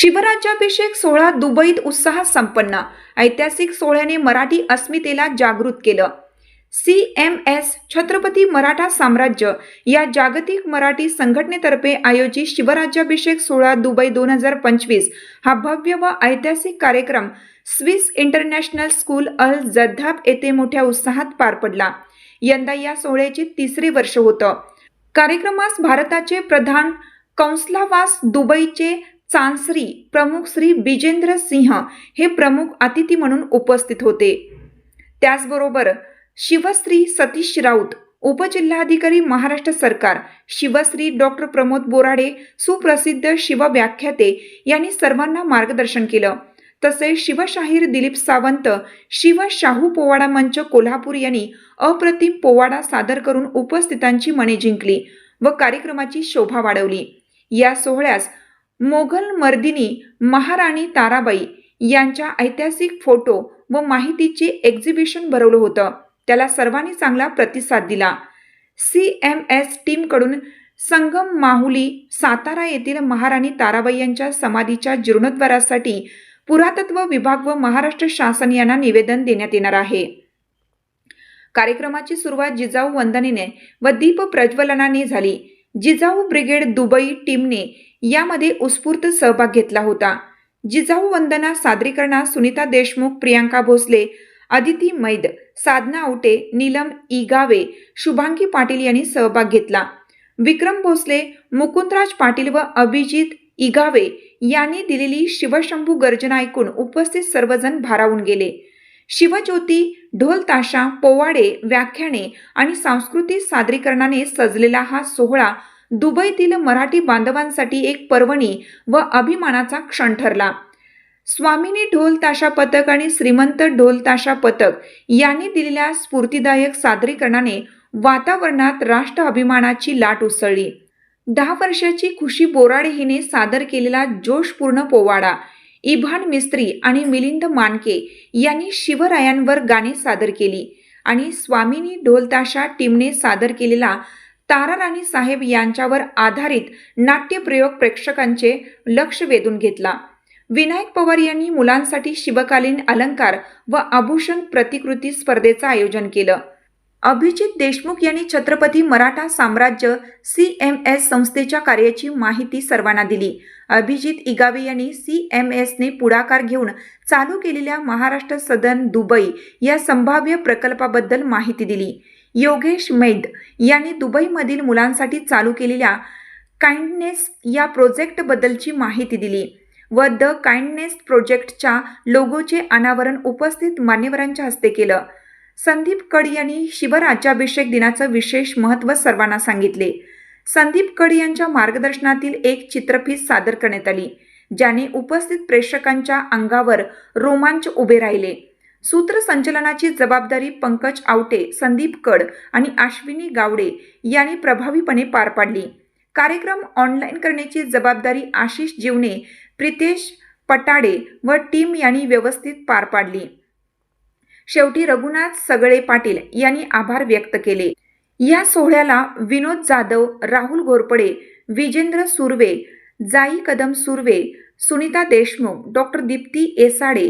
शिवराज्याभिषेक सोहळा दुबईत उत्साहात संपन्न. ऐतिहासिक सोहळ्याने मराठी अस्मितेला जागृत केलं. C M S Chhatrapati Maratha साम्राज्य या जागतिक मराठी संघटनेतर्फे आयोजित शिवराज्याभिषेक सोहळा दुबई दोन हजार पंचवीस हा भव्य व ऐतिहासिक कार्यक्रम Swiss international school Al Jaddaf येथे मोठ्या उत्साहात पार पडला. यंदा या सोहळ्याचे तिसरे वर्ष होतं. कार्यक्रमास भारताचे प्रधान कौंसलावास दुबईचे चांसरी प्रमुख श्री बिजेंद्र सिंह हे प्रमुख अतिथी म्हणून उपस्थित होते. त्याचबरोबर शिवश्री सतीश राऊत उपजिल्हाधिकारी महाराष्ट्र सरकार शिवश्री डॉक्टर प्रमोद बोराडे सुप्रसिद्ध शिवव्याख्याते यांनी सर्वांना मार्गदर्शन केलं. तसेच शिवशाहीर दिलीप सावंत शिव शाहू पोवाडा मंच कोल्हापूर यांनी अप्रतिम पोवाडा सादर करून उपस्थितांची मने जिंकली व कार्यक्रमाची शोभा वाढवली. या सोहळ्यास मोघल मर्दिनी महाराणी ताराबाई यांच्या ऐतिहासिक फोटो व माहितीचे एक्झिबिशन भरवलं होतं. त्याला सर्वांनी चांगला प्रतिसाद दिला. सी एम एस टीमकडून संगम माहुली सातारा येथील महाराणी ताराबाई यांच्या समाधीच्या जीर्णोद्धारासाठी पुरातत्व विभाग व महाराष्ट्र शासन यांना निवेदन देण्यात येणार आहे. कार्यक्रमाची सुरुवात जिजाऊ वंदनेने व दीप प्रज्वलनाने झाली. जिजाऊ ब्रिगेड दुबई टीमने यामध्ये उत्स्फूर्त सहभाग घेतला होता. जिजाऊ वंदना सादरीकरणात सुनीता देशमुख प्रियांका भोसले अदिती मैद साधना आवटे नीलम इगावे शुभांगी पाटील यांनी सहभाग घेतला. विक्रम भोसले मुकुंदराज पाटील व अभिजित इगावे यांनी दिलेली शिवशंभू गर्जना ऐकून उपस्थित सर्वजण भारावून गेले. शिवज्योती ढोल ताशा पोवाडे व्याख्याने आणि सांस्कृतिक सादरीकरणाने सजलेला हा सोहळा दुबईतील मराठी बांधवांसाठी एक पर्वणी व अभिमानाचा क्षण ठरला. स्वामिनी ढोल ताशा पथक आणि श्रीमंत ढोल ताशा पथक यांनी दिलेल्या स्फूर्तीदायक सादरीकरणाने वातावरणात राष्ट्र अभिमानाची लाट उसळली. दहा वर्षाची खुशी बोराडे हिने सादर केलेला जोशपूर्ण पोवाडा इभान मिस्त्री आणि मिलिंद मानके यांनी शिवरायांवर गाणी सादर केली आणि स्वामिनी ढोलताशा टीमने सादर केलेला तारा राणी साहेब यांच्यावर आधारित नाट्यप्रयोग प्रेक्षकांचे लक्ष वेधून घेतला. विनायक पवार यांनी मुलांसाठी शिवकालीन अलंकार व आभूषण प्रतिकृती स्पर्धेचं आयोजन केलं. अभिजित देशमुख यांनी छत्रपती मराठा साम्राज्य सी एम एस संस्थेच्या कार्याची माहिती सर्वांना दिली. अभिजित इगावे यांनी सी एम एसने पुढाकार घेऊन चालू केलेल्या महाराष्ट्र सदन दुबई या संभाव्य प्रकल्पाबद्दल माहिती दिली. योगेश मैद यांनी दुबईमधील मुलांसाठी चालू केलेल्या काइंडनेस या प्रोजेक्टबद्दलची माहिती दिली व द काइंडनेस प्रोजेक्टच्या लोगोचे अनावरण उपस्थित मान्यवरांच्या हस्ते केलं. संदीप कड यांनी शिवराज्याभिषेक दिनाचं विशेष महत्त्व सर्वांना सांगितले. संदीप कड यांच्या मार्गदर्शनातील एक चित्रफीत सादर करण्यात आली ज्याने उपस्थित प्रेक्षकांच्या अंगावर रोमांच उभे राहिले. सूत्रसंचलनाची जबाबदारी पंकज आवटे संदीप कड आणि अश्विनी गावडे यांनी प्रभावीपणे पार पाडली. कार्यक्रम ऑनलाईन करण्याची जबाबदारी आशिष जीवने प्रितेश पटाडे व टीम यांनी व्यवस्थित पार पाडली. शेवटी रघुनाथ सगळे पाटील यांनी आभार व्यक्त केले. या सोहळ्याला विनोद जाधव राहुल घोरपडे विजेंद्र सुर्वे जाई कदम सुर्वे सुनीता देशमुख डॉक्टर दीप्ती एसाडे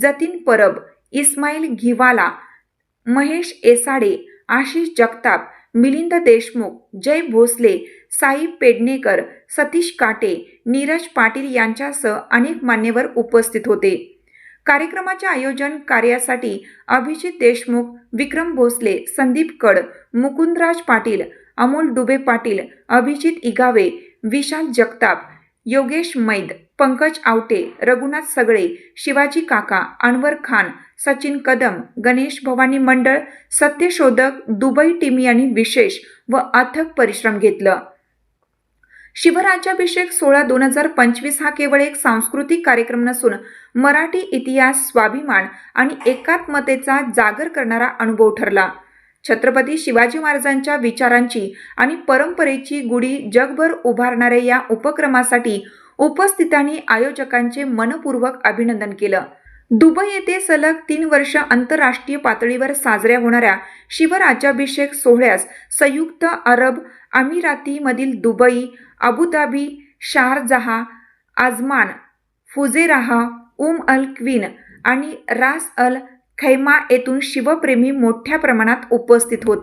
जतीन परब इस्माईल घिवाला महेश एसाडे आशिष जगताप मिलिंद देशमुख जय भोसले साई पेडणेकर सतीश काटे नीरज पाटील यांच्यासह अनेक मान्यवर उपस्थित होते. कार्यक्रमाचे आयोजन कार्यासाठी अभिजित देशमुख विक्रम भोसले संदीप कड मुकुंदराज पाटील अमोल डुबे पाटील अभिजित इगावे विशाल जगताप योगेश मैद पंकज आवटे रघुनाथ सगळे शिवाजी काका अनवर खान सचिन कदम गणेश भवानी मंडळ सत्यशोधक दुबई टीम यांनी विशेष व अथक परिश्रम घेतलं. शिवराज्याभिषेक सोहळा दोन हजार पंचवीस हा केवळ एक सांस्कृतिक कार्यक्रम नसून मराठी इतिहास स्वाभिमान आणि एकात्मतेचा जागर करणारा अनुभव ठरला. छत्रपती शिवाजी महाराजांच्या विचारांची आणि परंपरेची गुढी जगभर उभारणाऱ्या या उपक्रमासाठी उपस्थितांनी आयोजकांचे मनपूर्वक अभिनंदन केलं. दुबई येथे सलग तीन वर्ष आंतरराष्ट्रीय पातळीवर साजऱ्या होणाऱ्या शिवराज्याभिषेक सोहळ्यास संयुक्त अरब अमिरातीमधील Dubai Abu Dhabi Sharjah Ajman Fujairah Umm Al Quwain आणि रास अल खैमा येथून शिवप्रेमी मोठ्या प्रमाणात उपस्थित होते.